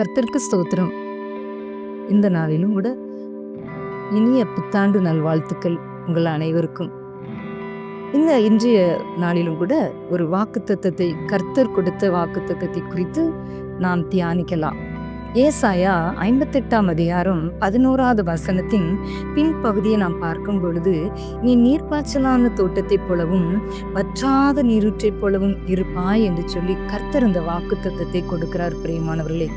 கர்த்தருக்கு ஸ்தோத்திரம். இந்த நாளிலும் கூட இனிய புத்தாண்டு நல்வாழ்த்துக்கள் உங்கள் அனைவருக்கும். இந்த இன்றைய நாளிலும் கூட ஒரு வாக்குத்தத்தத்தை கர்த்தர் கொடுத்த வாக்குத்தத்தத்தை குறித்து நாம் தியானிக்கலாம். ஏசாயா ஐம்பத்தெட்டாம் அதிகாரம் பதினோராவது வசனத்தின் பின்பகுதியை நாம் பார்க்கும் பொழுது நீ நீர்ப்பாய்ச்சலான தோட்டத்தைப் போலவும் வற்றாத நீரூற்றைப் போலவும் இருப்பாய் என்று சொல்லி கர்த்தர் இந்த வாக்குத்தத்தத்தை கொடுக்கிறார் பிரியமானவர்களே.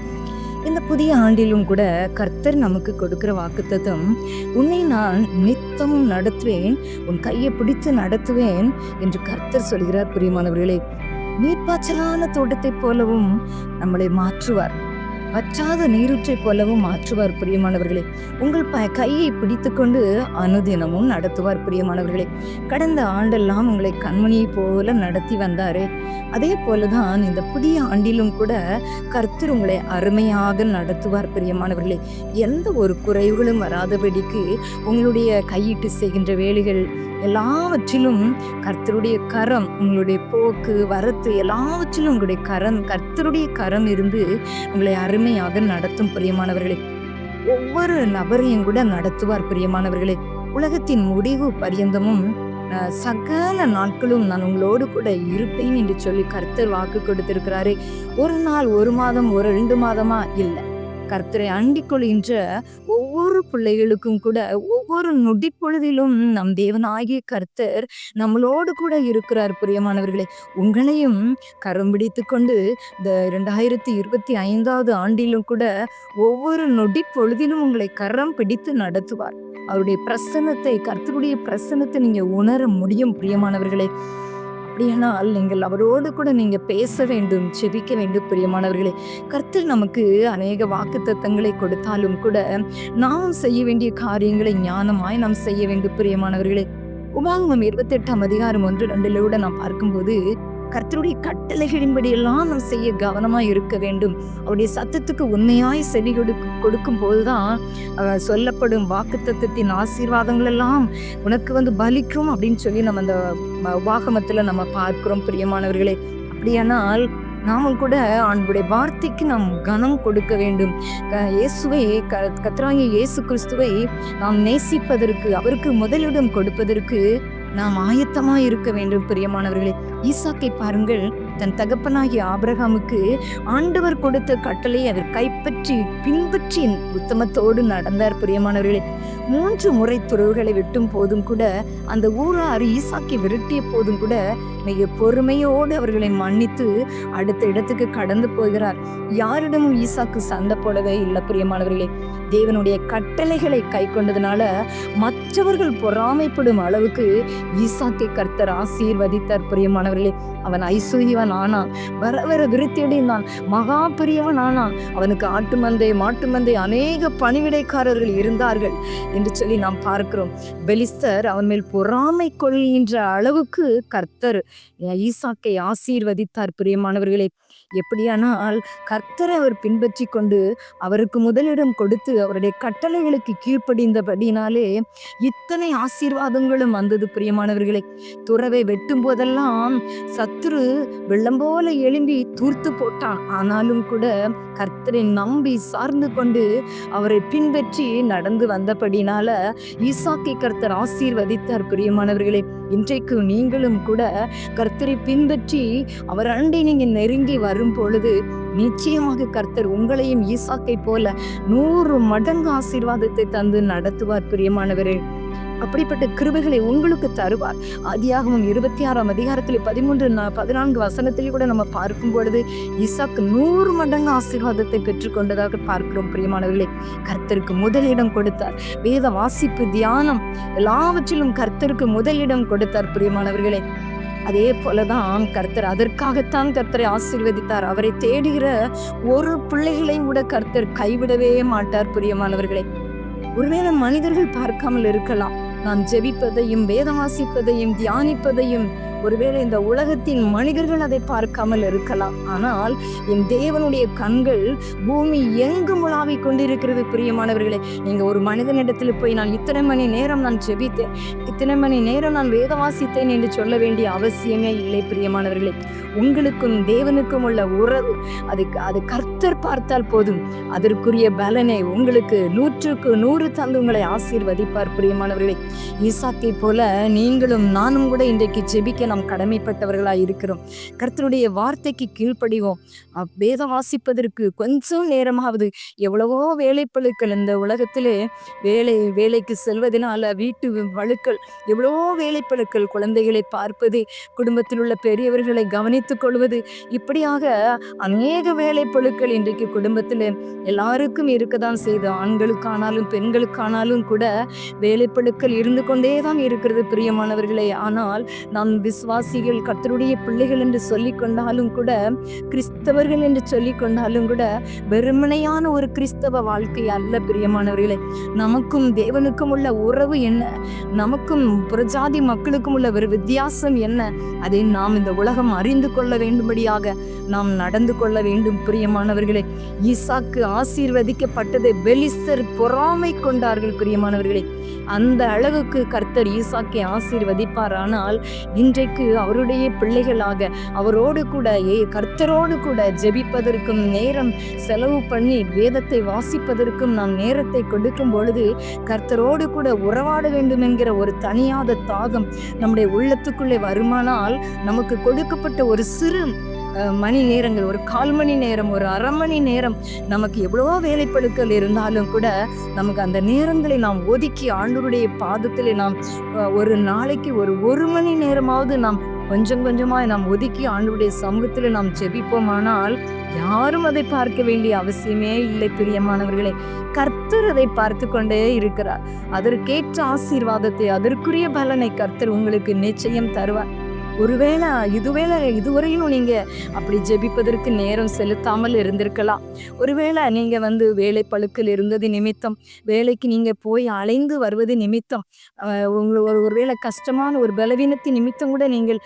இந்த புதிய ஆண்டிலும் கூட கர்த்தர் நமக்கு கொடுக்கிற வாக்குத்தத்தம் உன்னை நான் நித்தமும் நடத்துவேன் உன் கையை பிடித்து நடத்துவேன் என்று கர்த்தர் சொல்கிறார். பிரியமானவர்களே நீர்ப்பாய்ச்சலான தோட்டத்தைப் போலவும் நம்மளை மாற்றுவார். வற்றாத நீரூற்றைப் போலவும் மாற்றுவார் பிரியமானவர்களே. உங்கள் ப கையை பிடித்துக்கொண்டு அனுதினமும் நடத்துவார் பிரியமானவர்களே. கடந்த ஆண்டெல்லாம் உங்களை கண்மணியை போல நடத்தி வந்தாரே. அதே போலதான் இந்த புதிய ஆண்டிலும் கூட கர்த்தர் உங்களை அருமையாக நடத்துவார் பிரியமானவர்களே. எந்த ஒரு குறைவுகளும் வராதபடிக்கு உங்களுடைய கையிட்டு செய்கின்ற வேலைகள் எல்லாவற்றிலும் கர்த்தருடைய கரம் உங்களுடைய போக்கு வரத்து எல்லாவற்றிலும் உங்களுடைய கரம் கர்த்தருடைய கரம் இருந்து உங்களை அருமையாக நடத்தும் பிரியமானவர்களே. ஒவ்வொரு நபரையும் கூட நடத்துவார் பிரியமானவர்களே. உலகத்தின் முடிவு பரியந்தமும் சகல நாட்களும் நான் உங்களோடு கூட இருப்பேன் என்று சொல்லி கர்த்தர் வாக்கு கொடுத்திருக்கிறாரே. ஒரு நாள் ஒரு மாதம் ஒரு ரெண்டு மாதமா? இல்லை. கர்த்தரை அண்டிக் கொள்கின்ற ஒவ்வொரு பிள்ளைகளுக்கும் கூட ஒவ்வொரு நொடி பொழுதிலும் நம் தேவனாகிய கர்த்தர் நம்மளோடு கூட இருக்கிறார். பிரியமானவர்களே உங்களையும் கரம் பிடித்து கொண்டு இந்த இரண்டாயிரத்தி இருபத்தி ஐந்தாவது ஆண்டிலும் கூட ஒவ்வொரு நொடி பொழுதிலும் உங்களை கரம் பிடித்து நடத்துவார். அவருடைய பிரசன்னத்தை கர்த்தருடைய பிரசன்னத்தை நீங்க உணர முடியும். பிரியமானவர்களே அப்படியானால் நீங்கள் அவரோடு கூட நீங்கள் பேச வேண்டும் செபிக்க வேண்டும் பிரியமானவர்களே. கர்த்தர் நமக்கு அநேக வாக்குத்தத்தங்களை கொடுத்தாலும் கூட நாம் செய்ய வேண்டிய காரியங்களை ஞானமாய் நாம் செய்ய வேண்டும் பிரியமானவர்களே. உபாகமம் இருபத்தெட்டாம் அதிகாரம் ஒன்று ரெண்டுல கூட நான் பார்க்கும்போது கர்த்தருடைய கட்டளைகளின்படி எல்லாம் நாம் செய்ய கவனமா இருக்க வேண்டும். அவருடைய சத்தத்துக்கு உண்மையாய் செவி கொடு கொடுக்கும் போதுதான் சொல்லப்படும் சொல்லப்படும் வாக்குத்தத்தத்தின் ஆசீர்வாதங்கள் எல்லாம் உனக்கு வந்து பலிக்கும் அப்படின்னு சொல்லி நம்ம அந்த ம- உபாகமத்துல நம்ம பார்க்கிறோம் பிரியமானவர்களே. அப்படியானால் நாமும் கூட ஆண்டுடைய வார்த்தைக்கு நாம் கனம் கொடுக்க வேண்டும். இயேசுவை க கத்ராகிய இயேசு கிறிஸ்துவை நாம் நேசிப்பதற்கு அவருக்கு முதலிடம் கொடுப்பதற்கு நாம் ஆயத்தமாக இருக்க வேண்டும் பிரியமானவர்களே. ஈசாக்கை பாருங்கள் தன் தகப்பனாகிய ஆபிரகாமுக்கு ஆண்டவர் கொடுத்த கட்டளை அவர் கைப்பற்றி பின்பற்றி உத்தமத்தோடு நடந்தார் பிரியமானவர்களே. மூன்று முறை துறவுகளை வெட்டும் போதும் கூட அந்த ஊரார் ஈசாக்கை விரட்டிய போதும் கூட மிக பொறுமையோடு அவர்களை மன்னித்து அடுத்த இடத்துக்கு கடந்து போகிறார். யாரிடமும் ஈசாக்கு சண்டை போடவே இல்லை பிரியமானவர்களே. தேவனுடைய கட்டளைகளை கை கொண்டதுனால மற்றவர்கள் பொறாமைப்படும் அளவுக்கு ஈசாக்கை கர்த்தர் ஆசீர்வதித்தார் பிரியமானவர்களே. அவன் ஐஸ்வர்யவன் ஆனான் வர வர விருத்தி அடைந்தான். மகா பெரியவன் ஆனான் அவனுக்கு ஆட்டு மந்தை மாட்டு மந்தை அநேக பணிவிடைக்காரர்கள் இருந்தார்கள் என்று சொல்லி நாம் பார்க்கிறோம். பெலிஸ்தர் அவன் மேல் பொறாமை கொள்கின்ற அளவுக்கு கர்த்தர் ஈசாக்கை ஆசீர்வதித்தார் பிரியமானவர்களே. எப்படியானால் கர்த்தரை அவர் பின்பற்றி கொண்டு அவருக்கு முதலிடம் கொடுத்து அவருடைய கட்டளைகளுக்கு கீழ்ப்படிந்தபடினாலே இத்தனை ஆசீர்வாதங்களும் வந்தது பிரியமானவர்களே. துறவை வெட்டும் போதெல்லாம் சத்துரு வெள்ளம் போல எழும்பி தூர்த்து போட்டான். ஆனாலும் கூட கர்த்தரை நம்பி சார்ந்து கொண்டு அவரை பின்பற்றி நடந்து வந்தபடினால ஈசாக்கை கர்த்தர் ஆசீர்வதித்தார் பிரியமானவர்களே. இன்றைக்கு நீங்களும் கூட கர்த்தரை பின்பற்றி அவர் அண்டை நீங்கள் நெருங்கி வரும் பொழுது நிச்சயமாக கர்த்தர் உங்களையும் ஈசாக்கை போல நூறு மடங்கு ஆசீர்வாதத்தை தந்து நடத்துவார் பிரியமானவரே. அப்படிப்பட்ட கிருபைகளை உங்களுக்கு தருவார். ஆதியாகமம் இருபத்தி ஆறாம் அதிகாரத்தில் பதிமூன்று நா- பதினான்கு வசனத்திலே கூட நம்ம பார்க்கும் பொழுது இசாக் நூறு மடங்கு ஆசீர்வாதத்தை பெற்றுக்கொண்டதாக பார்க்கிறோம் பிரியமானவர்களே. கர்த்தருக்கு முதலிடம் கொடுத்தார். வேத வாசிப்பு தியானம் எல்லாவற்றிலும் கர்த்தருக்கு முதலிடம் கொடுத்தார் பிரியமானவர்களே. அதே போலதான் கர்த்தர் அதற்காகத்தான் கர்த்தரை ஆசீர்வதித்தார். அவரை தேடுகிற ஒரு பிள்ளைகளையும் கூட கர்த்தர் கைவிடவே மாட்டார் பிரியமானவர்களே. ஒருவேளை மனிதர்கள் பார்க்காமல் இருக்கலாம். நாம் ஜெபிப்பதையும் வேதம் வாசிப்பதையும் தியானிப்பதையும் ஒருவேளை இந்த உலகத்தின் மனிதர்கள் அதை பார்க்காமல் இருக்கலாம். ஆனால் என் தேவனுடைய கண்கள் பூமி எங்கும் உலாவிக் கொண்டிருக்கிறது பிரியமானவர்களே. நீங்க ஒரு மனிதனிடத்தில் போய் நான் இத்தனை மணி நேரம் நான் ஜெபித்தேன் இத்தனை மணி நேரம் நான் வேத வாசித்தேன் என்று சொல்ல வேண்டிய அவசியமே இல்லை பிரியமானவர்களே. உங்களுக்கும் தேவனுக்கும் உள்ள உறவு அது அது கர்த்தர் பார்த்தால் போதும். அதற்குரிய பலனை உங்களுக்கு நூற்றுக்கு நூறு தந்து உங்களை ஆசீர்வதிப்பார் பிரியமானவர்களே. ஈசாக்கை போல நீங்களும் நானும் கூட இன்றைக்கு ஜெபிக்க நாம் கடமைப்பட்டவர்களாக இருக்கிறோம். கர்த்தருடைய வார்த்தைக்கு கீழ்ப்படிவோம். வேதம் வாசிப்பதற்கு கொஞ்சம் நேரமாவது எவ்வளவோ வேலைப்பழுக்கள் இந்த உலகத்திலே வேலை வேலைக்கு செல்வதனால் வீட்டு வழுக்கள் எவ்வளவோ வேலைப்பழுக்கள் குழந்தைகளை பார்ப்பது குடும்பத்தில் உள்ள பெரியவர்களை கவனித்துக் கொள்வது இப்படியாக அநேக வேலைப்பழுக்கள் இன்றைக்கு குடும்பத்தில் எல்லாருக்கும் இருக்கதான் செய்து ஆண்களுக்கானாலும் பெண்களுக்கானாலும் கூட வேலைப்பழுக்கள் இருந்து கொண்டே தான் இருக்கிறது பிரியமானவர்களே. ஆனால் நாம் விசுவாசிகள் கர்த்தருடைய பிள்ளைகள் என்று சொல்லிக் கொண்டாலும் கூட கிறிஸ்தவர்கள் என்று சொல்லிக் கொண்டாலும் கூட வெறுமனையான ஒரு கிறிஸ்தவ வாழ்க்கை அல்ல பிரியமானவர்களே. நமக்கும் தேவனுக்கும் உள்ள உறவு என்ன? நமக்கும் புறஜாதி மக்களுக்கும் உள்ள ஒரு வித்தியாசம் என்ன? அதை நாம் இந்த உலகம் அறிந்து கொள்ள வேண்டும்படியாக நாம் நடந்து கொள்ள வேண்டும் பிரியமானவர்களே. ஈசாக்கு ஆசீர்வதிக்கப்பட்டதை பெலிஸ்தர் பொறாமை கொண்டார்கள் பிரியமானவர்களே. அந்த அளவுக்கு கர்த்தர் ஈசாக்கை ஆசீர்வதிப்பார். ஆனால் இன்றைக்கு அவருடைய பிள்ளைகளாக அவரோடு கூட ஏ கர்த்தரோடு கூட ஜெபிப்பதற்கும் நேரம் செலவு பண்ணி வேதத்தை வாசிப்பதற்கும் நாம் நேரத்தை கொடுக்கும் பொழுது கர்த்தரோடு கூட உறவாட வேண்டும் என்கிற ஒரு தனியாத தாகம் நம்முடைய உள்ளத்துக்குள்ளே வருமானால் நமக்கு கொடுக்கப்பட்ட ஒரு சிறு மணி நேரங்கள் ஒரு கால் மணி நேரம் ஒரு அரை மணி நேரம் நமக்கு எவ்வளவோ வேலைப்பழுக்கள் இருந்தாலும் கூட நமக்கு அந்த நேரங்களை நாம் ஒதுக்கி ஆண்டவருடைய பாதத்தில் நாம் ஒரு நாளைக்கு ஒரு ஒரு மணி நேரமாவது நாம் கொஞ்சம் கொஞ்சமாக நாம் ஒதுக்கி ஆண்டுடைய சமூகத்தில் நாம் ஜெபிப்போமானால் யாரும் அதை பார்க்க வேண்டிய அவசியமே இல்லை பிரியமானவர்களே. கர்த்தர் அதை பார்த்து கொண்டே இருக்கிறார். அதற்கேற்ற ஆசீர்வாதத்தை அதற்குரிய பலனை கர்த்தர் உங்களுக்கு நிச்சயம் தருவார். ஒருவேளை இதுவேளை இதுவரையிலும் நீங்க அப்படி ஜெபிப்பதற்கு நேரம் செலுத்தாமல் இருந்திருக்கலாம். ஒருவேளை நீங்க வந்து வேலை பழுக்கில் இருந்தது நிமித்தம் வேலைக்கு நீங்க போய் அலைந்து வருவது நிமித்தம் உங்களுக்கு ஒரு ஒருவேளை கஷ்டமான ஒரு பலவீனத்தின் நிமித்தம் கூட நீங்கள்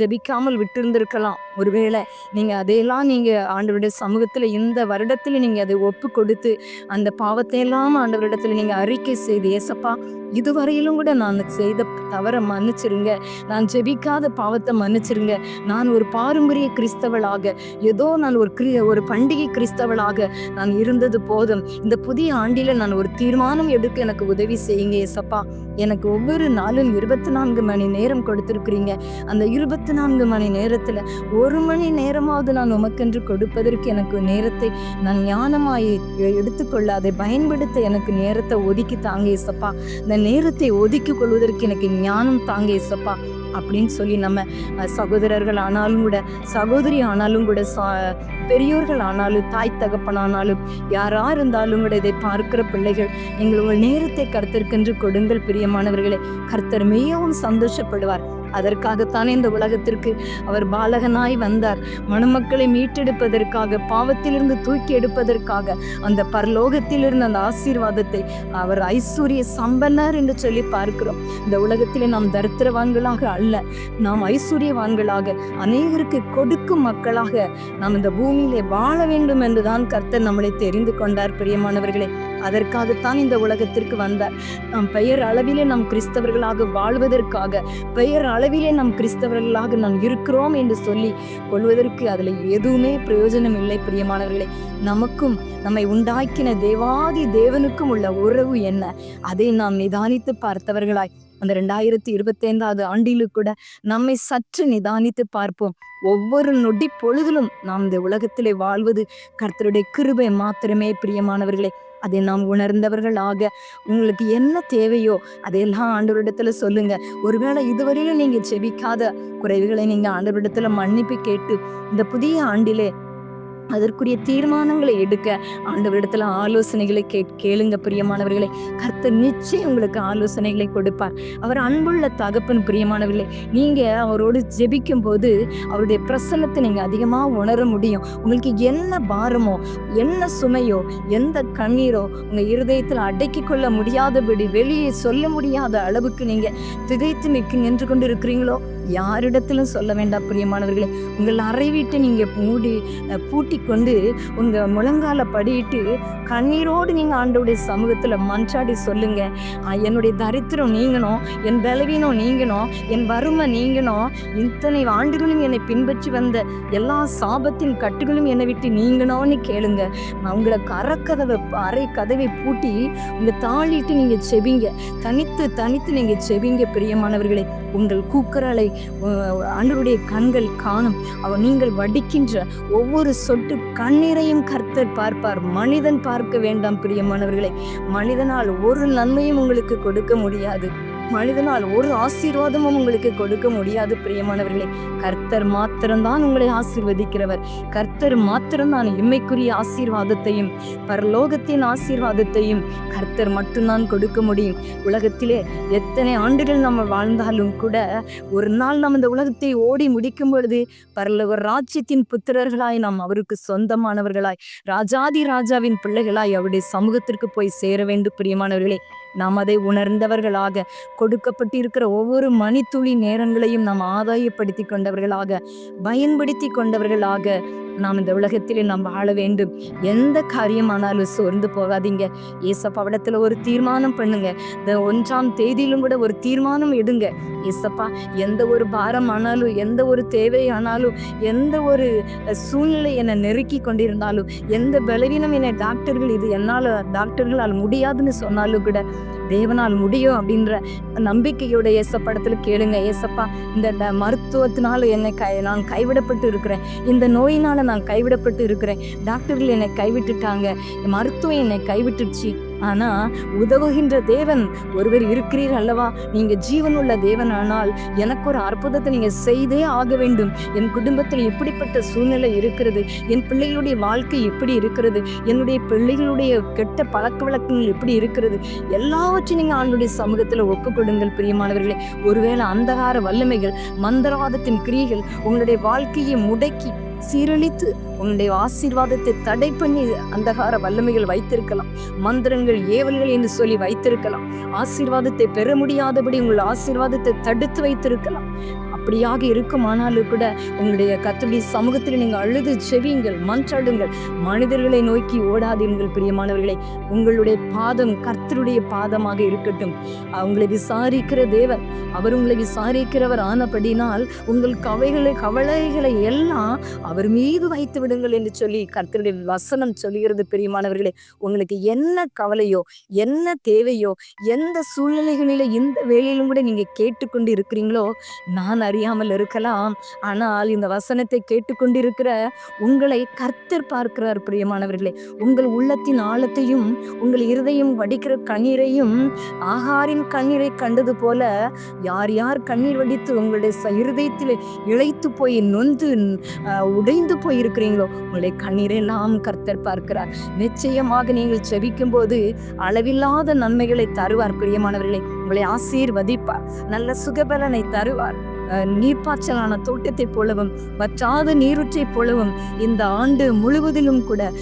ஜெபிக்காமல் விட்டிருந்திருக்கலாம். ஒருவேளை நீங்க அதையெல்லாம் நீங்க ஆண்டவருடைய சமூகத்துல இந்த வருடத்துல நீங்க அதை ஒப்பு கொடுத்து அந்த பாவத்தையெல்லாம் ஆண்டவரிடத்துல நீங்க அறிக்கை செய்து ஏசப்பா இதுவரையிலும் கூட நான் செய்த தவறை மன்னிச்சிருங்க. நான் ஜெபிக்காத பாவத்தை மன்னிச்சிருங்க. நான் ஒரு பாரம்பரிய கிறிஸ்தவளாக ஏதோ நான் ஒரு கிரி ஒரு பண்டிகை கிறிஸ்தவளாக நான் இருந்தது போதும். இந்த புதிய ஆண்டில நான் ஒரு தீர்மானம் எடுக்க எனக்கு உதவி செய்யுங்க ஏசப்பா. எனக்கு ஒவ்வொரு நாளும் இருபத்தி நான்கு மணி நேரம் கொடுத்துருக்குறீங்க. அந்த இருபத்தி நான்கு மணி நேரத்துல ஒரு மணி நேரமாவது நான் உமக்கென்று கொடுப்பதற்கு எனக்கு நேரத்தை நான் ஞானமாய் எடுத்துக்கொள்ள அதை பயன்படுத்த எனக்கு நேரத்தை ஒதுக்கி தாங்க ஏசப்பா. இந்த நேரத்தை ஒதுக்கி கொள்வதற்கு எனக்கு ஞானம் தாங்க இசப்பா அப்படின்னு சொல்லி நம்ம சகோதரர்கள் ஆனாலும் கூட சகோதரி ஆனாலும் கூட சா- பெரியோர்கள் ஆனாலும் தாய் தகப்பனானாலும் யாரா இருந்தாலும் கூட இதை பார்க்கிற பிள்ளைகள் நீங்கள் உங்கள் நேரத்தை கர்த்தருக்கென்று கொடுங்கள் பிரியமானவர்களே. கர்த்தர் மிகவும் சந்தோஷப்படுவார். அதற்காகத்தானே இந்த உலகத்திற்கு அவர் பாலகனாய் வந்தார். மணமக்களை மீட்டெடுப்பதற்காக பாவத்திலிருந்து தூக்கி எடுப்பதற்காக அந்த பரலோகத்திலிருந்து அந்த ஆசீர்வாதத்தை அவர் ஐஸ்வர்ய சம்பன்னர் என்று சொல்லி பார்க்கிறோம். இந்த உலகத்திலே நாம் தரித்திரவான்களாக அல்ல நாம் ஐஸ்வர்யவான்களாக அநேகருக்கு கொடுக்கும் மக்களாக நாம் இந்த பூமியிலே வாழ வேண்டும் என்றுதான் கர்த்தர் நம்மளை தெரிந்து கொண்டார். பிரியமானவர்களே அதற்காகத்தான் இந்த உலகத்திற்கு வந்தார். நாம் பெயர் அளவிலே நாம் கிறிஸ்தவர்களாக வாழ்வதற்காக பெயர் அளவிலே நாம் கிறிஸ்தவர்களாக நாம் இருக்கிறோம் என்று சொல்லி கொள்வதற்கு அதில் எதுவுமே பிரயோஜனம் இல்லை பிரியமானவர்களே. நமக்கும் நம்மை உண்டாக்கின தேவாதி தேவனுக்கும் உள்ள உறவு என்ன? அதை நாம் நிதானித்து பார்த்தவர்களாய் அந்த ரெண்டாயிரத்தி இருபத்தி ஐந்தாவது ஆண்டிலு கூட நம்மை சற்று நிதானித்து பார்ப்போம். ஒவ்வொரு நொடி பொழுதிலும் நாம் இந்த உலகத்திலே வாழ்வது கர்த்தருடைய கிருபை மாத்திரமே பிரியமானவர்களே. அதை நாம் உணர்ந்தவர்களாக உங்களுக்கு என்ன தேவையோ அதையெல்லாம் ஆண்டவரிடத்துல சொல்லுங்க. ஒருவேளை இதுவரையிலும் நீங்க செபிக்காத குறைவுகளை நீங்க ஆண்டவரிடத்துல மன்னிப்பு கேட்டு இந்த புதிய ஆண்டிலே அதற்குரிய தீர்மானங்களை எடுக்க ஆண்டவரிடத்துல ஆலோசனைகளை கே கேளுங்க பிரியமானவர்களை. கர்த்தர் நிச்சயம் உங்களுக்கு ஆலோசனைகளை கொடுப்பார். அவர் அன்புள்ள தகப்பன் பிரியமானவர்களே நீங்க அவரோடு ஜெபிக்கும் போது அவருடைய பிரசன்னத்தை நீங்க அதிகமா உணர முடியும். உங்களுக்கு என்ன பாரமோ என்ன சுமையோ எந்த கண்ணீரோ உங்க இருதயத்தில் அடக்கி கொள்ள முடியாதபடி வெளியே சொல்ல முடியாத அளவுக்கு நீங்க திகைத்து நிற்கு நின்று கொண்டு இருக்கிறீங்களோ யாரிடத்திலும் சொல்ல வேண்டாம் பிரியமானவர்களே. உங்கள் அறை வீட்டை நீங்கள் மூடி பூட்டி கொண்டு உங்கள் முழங்கால படியிட்டு கண்ணீரோடு நீங்கள் ஆண்டோடைய சமூகத்தில் மன்றாடி சொல்லுங்க. என்னுடைய தரித்திரம் நீங்கணும் என் பலவீனம் நீங்கணும் என் வறுமை நீங்கணும். இத்தனை ஆண்டுகளும் என்னை பின்பற்றி வந்த எல்லா சாபத்தின் கட்டுகளும் என்னை விட்டு நீங்கணும்னு கேளுங்க. நான் உங்களை கரக்கதவை அறை கதவை பூட்டி உங்கள் தாளிட்டு நீங்கள் செவிங்க தனித்து தனித்து நீங்கள் செவிங்க பிரியமானவர்களே. உங்கள் கூக்குரலை ஆண்டருடைய கண்கள் காணும். அவர் நீங்கள் வடிக்கின்ற ஒவ்வொரு சொட்டு கண்ணீரையும் கர்த்தர் பார்ப்பார். மனிதன் பார்க்க வேண்டாம் பிரியமானவர்களை. மனிதனால் ஒரு நன்மையும் உங்களுக்கு கொடுக்க முடியாது. மனிதனால் ஒரு ஆசீர்வாதமும் உங்களுக்கு கொடுக்க முடியாது பிரியமானவர்களே. கர்த்தர் மாத்திரம்தான் உங்களை ஆசீர்வதிக்கிறவர். கர்த்தர் மாத்திரம்தான் இம்மைக்குரிய ஆசீர்வாதத்தையும் பரலோகத்தின் ஆசீர்வாதத்தையும் கர்த்தர் மட்டும்தான் கொடுக்க முடியும். உலகத்திலே எத்தனை ஆண்டுகள் நம்ம வாழ்ந்தாலும் கூட ஒரு நாள் நம்ம இந்த உலகத்தை ஓடி முடிக்கும் பொழுது பரலோக ராஜ்யத்தின் புத்திரர்களாய் நாம் அவருக்கு சொந்தமானவர்களாய் ராஜாதி ராஜாவின் பிள்ளைகளாய் அவருடைய சமூகத்திற்கு போய் சேர வேண்டும் பிரியமானவர்களே. நாம் அதை உணர்ந்தவர்களாக கொடுக்கப்பட்டிருக்கிற ஒவ்வொரு மணித்துளி நேரங்களையும் நாம் ஆதாயப்படுத்தி கொண்டவர்களாக பயன்படுத்தி கொண்டவர்களாக நாம் இந்த உலகத்திலே நாம் வாழ வேண்டும். எந்த காரியமானாலும் சோர்ந்து போகாதீங்க. ஏசப்பாவிடத்துல ஒரு தீர்மானம் பண்ணுங்க. இந்த ஒன்றாம் தேதியிலும் கூட ஒரு தீர்மானம் எடுங்க. ஏசப்பா எந்த ஒரு பாரம் ஆனாலும் எந்த ஒரு தேவை ஆனாலும் எந்த ஒரு சூழ்நிலை என்னை நெருக்கி கொண்டிருந்தாலும் எந்த பலவீனம் என்னை டாக்டர்கள் இது என்னால் டாக்டர்களால் முடியாதுன்னு சொன்னாலும் கூட தேவனால் முடியும் அப்படின்ற நம்பிக்கையோட ஏசப்படத்துல கேளுங்க. ஏசப்பா இந்த ட- மருத்துவத்தினால என்னை கை நான் கைவிடப்பட்டு இருக்கிறேன். இந்த நோயினால நான் கைவிடப்பட்டு இருக்கிறேன். டாக்டர்கள் என்னை கைவிட்டுட்டாங்க. மருத்துவம் என்னை கைவிட்டுடுச்சு. ஆனா உதவுகின்ற தேவன் ஒருவர் இருக்கிறீர் அல்லவா? நீங்க உள்ள தேவன் ஆனால் எனக்கு ஒரு அற்புதத்தை நீங்க செய்தே ஆக வேண்டும். என் குடும்பத்தில் எப்படிப்பட்ட சூழ்நிலை இருக்கிறது. என் பிள்ளைகளுடைய வாழ்க்கை எப்படி இருக்கிறது. என்னுடைய பிள்ளைகளுடைய கெட்ட பழக்க வழக்கங்கள் எப்படி இருக்கிறது. எல்லாவற்றையும் நீங்க ஆண்டுடைய சமூகத்தில் ஒப்பு கொடுங்கள் பிரியமானவர்களே. ஒருவேளை அந்தகார வல்லமைகள் மந்திரவாதத்தின் கிரியைகள் உங்களுடைய வாழ்க்கையை முடக்கி சீரழித்து உன்னுடைய ஆசீர்வாதத்தை தடை பண்ணி அந்தகார வல்லமைகள் வைத்திருக்கலாம். மந்திரங்கள் ஏவல்கள் என்று சொல்லி வைத்திருக்கலாம். ஆசீர்வாதத்தை பெற முடியாதபடி உங்கள் ஆசீர்வாதத்தை தடுத்து வைத்திருக்கலாம். அப்படியாக இருக்குமானாலும் கூட உங்களுடைய கத்தருடைய சமூகத்தில் நீங்கள் அழுது செவியுங்கள் மன்றாடுங்கள். மனிதர்களை நோக்கி ஓடாதீர்கள் பிரியமானவர்களை. உங்களுடைய பாதம் கர்த்தருடைய பாதமாக இருக்கட்டும். அவங்களை விசாரிக்கிற தேவர் அவர் உங்களை விசாரிக்கிறவர் ஆனபடினால் உங்கள் கவைகளை கவலைகளை எல்லாம் அவர் மீது வைத்து விடுங்கள் என்று சொல்லி கர்த்தருடைய வசனம் சொல்கிறது பிரியமானவர்களே. உங்களுக்கு என்ன கவலையோ என்ன தேவையோ எந்த சூழ்நிலைகளில் இந்த வேலையிலும் கூட நீங்கள் கேட்டுக்கொண்டு இருக்கிறீங்களோ நான் அறியாமல் இருக்கலாம். ஆனால் இந்த வசனத்தை கேட்டுக்கொண்டிருக்கிற உங்களை கர்த்தர் பார்க்கிறார் பிரியமானவர்களே. உங்கள் உள்ளத்தின் ஆழத்தையும் உங்கள் இருதயம் வடிக்கிற கண்ணீரையும் ஆகாரின் கண்ணீரை கண்டது போல யார் யார் கண்ணீர் வடித்து உங்களுடைய இருதயத்தில் இழைத்து போய் நொந்து உடைந்து போய் இருக்கிறீங்களோ உங்களுடைய கண்ணீரை நாம் கர்த்தர் பார்க்கிறார். நிச்சயமாக நீங்கள் செபிக்கும் போது அளவில்லாத நன்மைகளை தருவார் பிரியமானவர்களே. உங்களை ஆசீர்வதிப்பார். நல்ல சுகபலனை தருவார். நீர்ப்பாய்ச்சலான தோட்டத்தைப் போலவும் வற்றாத நீருற்றை போலவும் இந்த ஆண்டு முழுவதிலும் கூட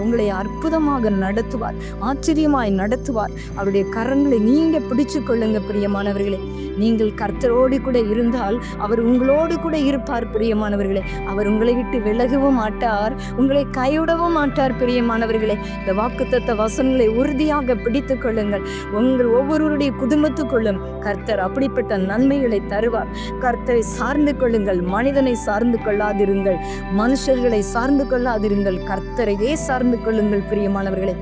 உங்களை அற்புதமாக நடத்துவார் ஆச்சரியமாய் நடத்துவார். அவருடைய கரங்களை நீங்க பிடிச்சு கொள்ளுங்க பிரியமானவர்களே. நீங்கள் கர்த்தரோடு கூட இருந்தால் அவர் உங்களோடு கூட இருப்பார் பிரியமானவர்களே. அவர் உங்களை விட்டு விலகவும் மாட்டார் உங்களை கைவிடவும் மாட்டார் பிரியமானவர்களே. இந்த வாக்குத்தத்த வசனங்களை உறுதியாக பிடித்து கொள்ளுங்கள். உங்கள் ஒவ்வொருவருடைய குடும்பத்துக்குள்ளும் கர்த்தர் அப்படிப்பட்ட நன்மைகளை தருவார். கர்த்தரை சார்ந்து கொள்ளுங்கள். மனிதனை சார்ந்து கொள்ளாதிருங்கள். மனுஷர்களை சார்ந்து கொள்ளாதிருங்கள். கர்த்தரையே சார்ந்து கொள்ளுங்கள் பிரியமானவர்களே.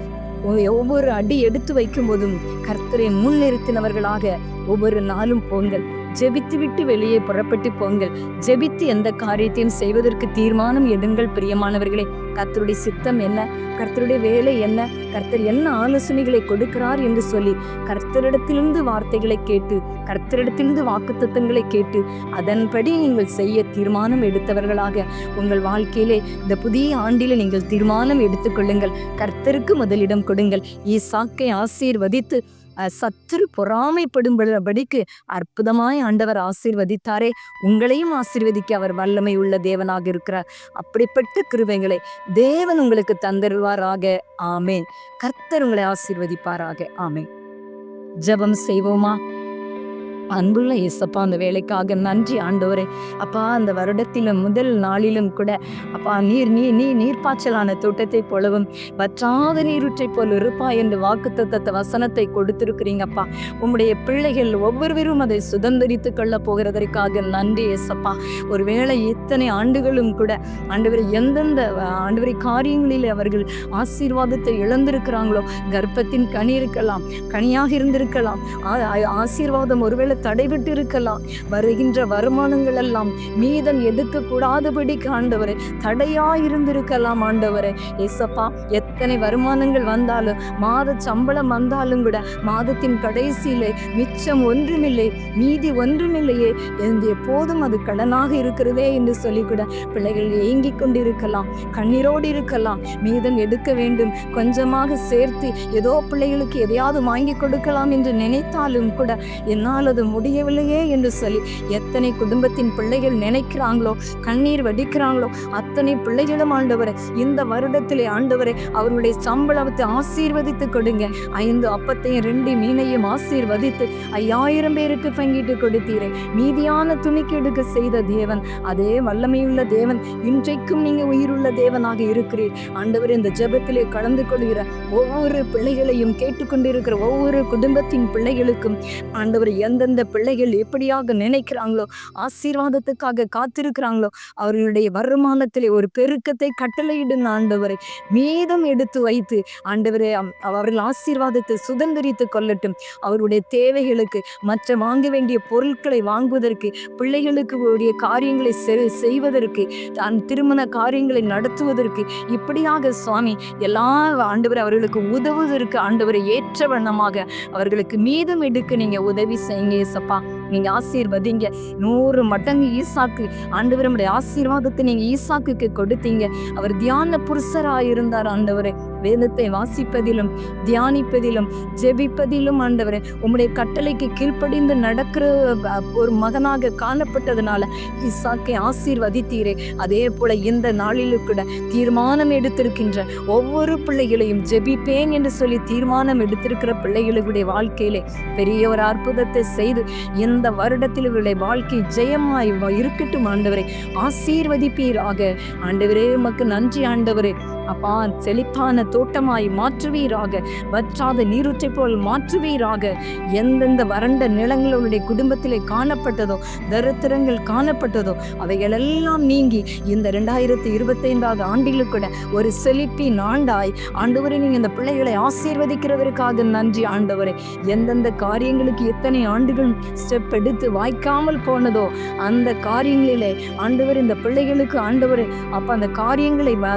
ஒ- ஒவ்வொரு அடி எடுத்து வைக்கும் போதும் கர்த்தரை முன்னிறுத்தினவர்களாக ஒவ்வொரு நாளும் போங்கள். ஜெபித்துவிட்டு வெளியே புறப்பட்டு போங்கள். ஜெபித்து எந்த காரியத்தையும் செய்வதற்கு தீர்மானம் எடுங்கள் பிரியமானவர்களே. கர்த்தருடைய சித்தம் என்ன? கர்த்தருடைய வேலை என்ன? கர்த்தர் என்ன ஆலோசனைகளை கொடுக்கிறார் என்று சொல்லி கர்த்தரிடத்திலிருந்து வார்த்தைகளை கேட்டு கர்த்தரிடத்திலிருந்து வாக்குத்தத்தங்களை கேட்டு அதன்படி நீங்கள் செய்ய தீர்மானம் எடுத்தவர்களாக உங்கள் வாழ்க்கையிலே இந்த புதிய ஆண்டில் நீங்கள் தீர்மானம் எடுத்துக்கொள்ளுங்கள் கர்த்தருக்கு முதலிடம் கொடுங்கள். ஈசாக்கை ஆசீர்வதித்து அஹ், சத்துரு பொறாமைப்படும்படிக்கு அற்புதமாய் ஆண்டவர் ஆசீர்வதித்தாரே. உங்களையும் ஆசீர்வதிக்க அவர் வல்லமை உள்ள தேவனாக இருக்கிறார். அப்படிப்பட்ட கிருபைகளை தேவன் உங்களுக்கு தந்தருவாராக. ஆமேன். கர்த்தர் உங்களை ஆசீர்வதிப்பாராக. ஆமேன். ஜெபம் செய்வோமா? அன்புள்ள இயேசப்பா அந்த வேலைக்காக நன்றி ஆண்டவரே. அப்பா அந்த வருடத்திலும் முதல் நாளிலும் கூட அப்பா நீர் நீ நீ நீர்ப்பாய்ச்சலான தோட்டத்தை போலவும் வற்றாத நீருற்றை போல் இருப்பா என்று வாக்குத்தத்த வசனத்தை கொடுத்திருக்கிறீங்கப்பா. உம்முடைய பிள்ளைகள் ஒவ்வொருவரும் அதை சுதந்திரித்து கொள்ள போகிறதற்காக நன்றி இயேசப்பா. ஒருவேளை இத்தனை ஆண்டுகளும் கூட ஆண்டவர் எந்தெந்த ஆண்டவரை காரியங்களில் அவர்கள் ஆசீர்வாதத்தை இழந்திருக்கிறாங்களோ கர்ப்பத்தின் கனி இருக்கலாம் கனியாக இருந்திருக்கலாம் ஆ- ஆசீர்வாதம் ஒருவேளை தடைவிட்டு இருக்கலாம் வருகின்ற வருமானங்கள் எல்லாம் மீதம் எதுக்க கூடாதபடி ஆண்டவரே தடையா இருந்திருக்கலாம் ஆண்டவரே. ஏசப்பா எத்தனை வருமானங்கள் வந்தாலும் மாத சம்பளம் வந்தாலும் கூட மாதத்தின் கடைசியிலே மிச்சம் ஒன்றுமில்லை மீதி ஒன்றுமில்லையே. என்று எப்போதும் அது கடனாக இருக்கிறதே என்று சொல்லி கூட பிள்ளைகள் ஏங்கி கொண்டிருக்கலாம் கண்ணீரோடு இருக்கலாம். மீதம் எடுக்க வேண்டும் கொஞ்சமாக சேர்த்து ஏதோ பிள்ளைகளுக்கு எதையாவது வாங்கி கொடுக்கலாம் என்று நினைத்தாலும் கூட என்னால் அது முடியவில்லையே என்று சொல்லி எத்தனை குடும்பத்தின் பிள்ளைகள் நினைக்கிறாங்களோ கண்ணீர் வடிக்கிறாங்களோ அத்தனை பிள்ளைகளும் ஆண்டவரை இந்த வருடத்திலே ஆண்டவரை அவருடைய சம்பளத்தை ஆசீர்வதித்து கொடுங்க. ஐந்து அப்பத்தையும் ரெண்டு மீனையும் ஆசீர்வதித்து ஐயாயிரம் பேருக்கு பங்கிட்டு கொடுத்தீரே. மீதியான துணிக்கு எடுக்க செய்த தேவன் அதே வல்லமையுள்ள தேவன் இன்றைக்கும் நீங்க உயிருள்ள தேவனாக இருக்கிறீர். ஆண்டவர் இந்த ஜெபத்திலே கலந்து கொள்கிற ஒவ்வொரு பிள்ளைகளையும் கேட்டுக்கொண்டிருக்கிற ஒவ்வொரு குடும்பத்தின் பிள்ளைகளுக்கும் ஆண்டவர் எந்தெந்த இந்த பிள்ளைகள் எப்படியாக நினைக்கிறாங்களோ ஆசீர்வாதத்துக்காக காத்திருக்கிறாங்களோ அவர்களுடைய வருமானத்திலே ஒரு பெருக்கத்தை கட்டளையிடும் ஆண்டவரை மீதம் எடுத்து வைத்து ஆண்டவரே அம்- அவர்கள் ஆசீர்வாதத்தை சுதந்திரித்து கொள்ளட்டும். அவருடைய தேவைகளுக்கு மற்ற வாங்க வேண்டிய பொருட்களை வாங்குவதற்கு பிள்ளைகளுக்கு உரிய காரியங்களை செ- செய்வதற்கு தன் திருமண காரியங்களை நடத்துவதற்கு இப்படியாக சுவாமி எல்லா ஆண்டவர் அவர்களுக்கு உதவுவதற்கு ஆண்டவரை ஏற்ற வண்ணமாக அவர்களுக்கு மீதம் எடுக்க நீங்கள் உதவி செய்யுங்க. ஏசப்பா நீங்க ஆசீர்வதிங்க நூறு மடங்கு ஈசாக்கு ஆண்டவர் நம்முடைய ஆசீர்வாதத்தை நீங்க ஈசாக்குக்கு கொடுத்தீங்க. அவர் தியான புருஷராக இருந்தார் ஆண்டவரே. வேதத்தை வாசிப்பதிலும் தியானிப்பதிலும் ஜெபிப்பதிலும் ஆண்டவரே. உம்முடைய கட்டளைக்கு கீழ்ப்படிந்து நடக்கிற ஒரு மகனாக காணப்பட்டதுனால இசாக்கை ஆசீர்வதித்தீரே. அதே போல இந்த நாளிலும் கூட தீர்மானம் எடுத்திருக்கின்ற ஒவ்வொரு பிள்ளைகளையும் ஜெபிப்பேன் என்று சொல்லி தீர்மானம் எடுத்திருக்கிற பிள்ளைகளுடைய வாழ்க்கையிலே பெரிய ஒரு அற்புதத்தை செய்து இந்த வருடத்தில் இவருடைய வாழ்க்கை ஜெயமாய் இருக்கட்டும் ஆண்டவரை. ஆசீர்வதிப்பீராக. ஆண்டவரே உமக்கு நன்றி ஆண்டவரே. அப்பா செழிப்பான தோட்டமாய் மாற்றுவீராக. வற்றாத நீரூற்றை போல் மாற்றுவீராக. எந்தெந்த வறண்ட நிலங்களுடைய குடும்பத்திலே காணப்பட்டதோ தரித்திரங்கள் காணப்பட்டதோ அவைகளெல்லாம் நீங்கி இந்த ரெண்டாயிரத்தி இருபத்தைந்தாவது ஆண்டிலும் கூட ஒரு செழிப்பின் ஆண்டாய். ஆண்டவரை நீங்கள் இந்த பிள்ளைகளை ஆசீர்வதிக்கிறவருக்காக நன்றி ஆண்டவரே. எந்தெந்த காரியங்களுக்கு எத்தனை ஆண்டுகள் ஸ்டெப் எடுத்து வாய்க்காமல் போனதோ அந்த காரியங்களிலே ஆண்டவர் இந்த பிள்ளைகளுக்கு ஆண்டவர் அப்போ அந்த காரியங்களை வ-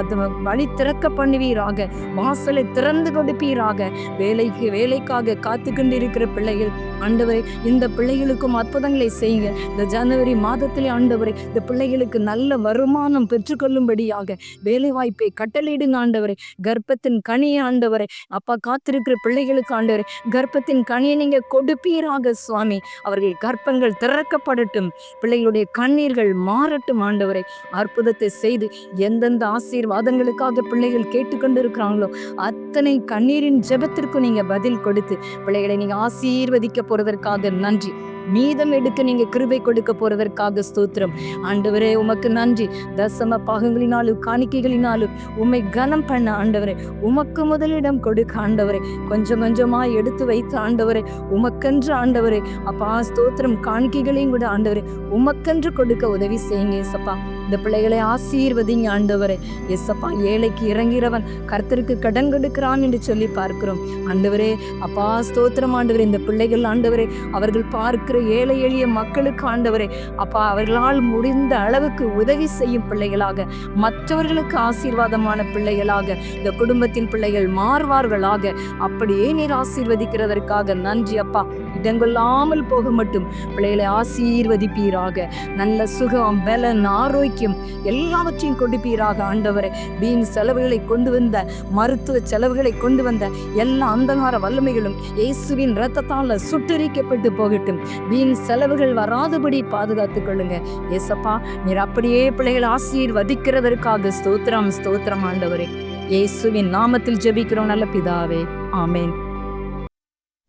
திறக்க பண்ணுவீராக வாசலை திறந்து கொடுப்பீராக. வேலைக்கு வேலைக்காக காத்து கொண்டிருக்கிற பிள்ளைகள் ஆண்டவரை இந்த பிள்ளைகளுக்கும் அற்புதங்களை செய்யுங்க. இந்த ஜனவரி மாதத்திலே ஆண்டவரை இந்த பிள்ளைகளுக்கு நல்ல வருமானம் பெற்றுக்கொள்ளும்படியாக வேலை வாய்ப்பை கட்டளையிடுங்க ஆண்டவரை. கர்ப்பத்தின் கனியை ஆண்டவரை அப்பா காத்திருக்கிற பிள்ளைகளுக்கு ஆண்டவரை கர்ப்பத்தின் கனியை நீங்க கொடுப்பீராக சுவாமி. அவர்கள் கர்ப்பங்கள் திறக்கப்படட்டும். பிள்ளைகளுடைய கண்ணீர்கள் மாறட்டும் ஆண்டவரை. அற்புதத்தை செய்து எந்தெந்த ஆசீர்வாதங்களுக்காக பிள்ளைகள் கேட்டுக்கொண்டு இருக்கிறாங்களோ அத்தனை கண்ணீரின் ஜெபத்திற்கும் நீங்க பதில் கொடுத்து பிள்ளைகளை நீங்க ஆசீர்வதிக்க போறதற்காக நன்றி. மீதம் எடுக்க நீங்க கிருபை கொடுக்க போறதற்காக ஸ்தோத்திரம். ஆண்டவரே உமக்கு நன்றி. தசம பாகங்களினாலும் காணிக்கைகளினாலும் உம்மை கனம் பண்ண ஆண்டவரே உமக்கு முதலிடம் கொடுக்க ஆண்டவரே கொஞ்சம் கொஞ்சமா எடுத்து வைத்து ஆண்டவரே உமக்கென்று ஆண்டவரே அப்பா ஸ்தோத்திரம் காணிக்கைகளையும் கூட ஆண்டவரே உமக்கென்று கொடுக்க உதவி செய்யுங்க ஏசப்பா. இந்த பிள்ளைகளை ஆசீர்வதிங்க ஆண்டவரே. எஸ்அப்பா ஏழைக்கு இறங்கிறவன் கர்த்தருக்கு கடன் கொடுக்கிறான் என்று சொல்லி பார்க்கிறோம். ஆண்டவரே அப்பா ஸ்தோத்திரம் ஆண்டவரே இந்த பிள்ளைகள் ஆண்டவரே அவர்கள் இருக்கிற ஏழை எளிய மக்களுக்கு ஆண்டவரே அப்பா அவர்களால் முடிந்த அளவுக்கு உதவி செய்யும் பிள்ளைகளாக மற்றவர்களுக்கு ஆசீர்வாதமான பிள்ளைகளாக இந்த குடும்பத்தின் பிள்ளைகள் மாறுவார்களாக. அப்படியே நீர் ஆசீர்வதிக்கிறதற்காக நன்றி அப்பா. இடங்கொள்ளாமல் போக மட்டும் பிள்ளைகளை ஆசீர்வதிப்பீராக. நல்ல சுகம் பலன் ஆரோக்கியம் எல்லாவற்றையும் கொடுப்பீராக ஆண்டவரே. வீண் செலவுகளை கொண்டு வந்த மருத்துவ செலவுகளை கொண்டு வந்த எல்லா அந்தகார வல்லமைகளும் இயேசுவின் இரத்தத்தால் சுட்டரிக்கப்பட்டு போகட்டும். வீண் செலவுகள் வராதபடி பாதுகாத்துக் கொள்ளுங்க ஏசப்பா நீர் அப்படியே பிள்ளைகளை ஆசீர்வதிக்கிறதற்காக ஸ்தோத்திரம் ஸ்தோத்திரம் ஆண்டவரே. இயேசுவின் நாமத்தில் ஜெபிக்கிறோம் நல்ல பிதாவே. ஆமேன்.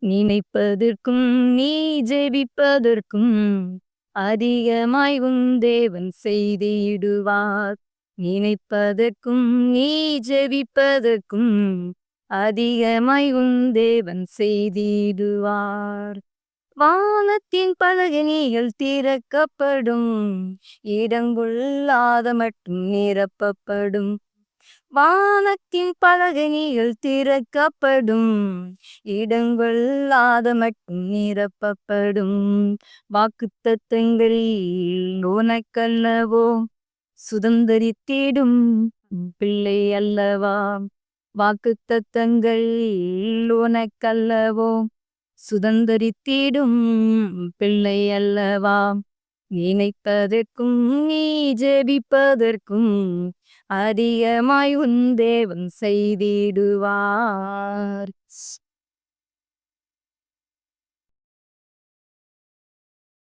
நினைப்பதற்கும் நீ ஜெபிப்பதற்கும் அதிகமாய் உன் தேவன் செய்திடுவார் நினைப்பதற்கும் நீ ஜெபிப்பதற்கும் அதிகமாய் உன் தேவன் செய்திடுவார் வானத்தின் பலகனிகள் திறக்கப்படும். இடங்குள்ளாத மட்டும் நிரப்பப்படும். வானத்தின் பலகனிகள் திறக்கப்படும். இடங்கொள்ளாத மட்டும் நிரப்பப்படும். வாக்கு வாக்குத்தத்தங்கள் உனக்கல்லவோ சுதந்திரித்திடும். பிள்ளை அல்லவா? வாக்கு வாக்குத்தத்தங்கள் உனக்கல்லவோ சுதந்திரித்திடும் பிள்ளை அல்லவா? நினைப்பதற்கும் நீ ஜெபிப்பதற்கும் அதிகமாய் உன் தேவன் செய்திடுவார்.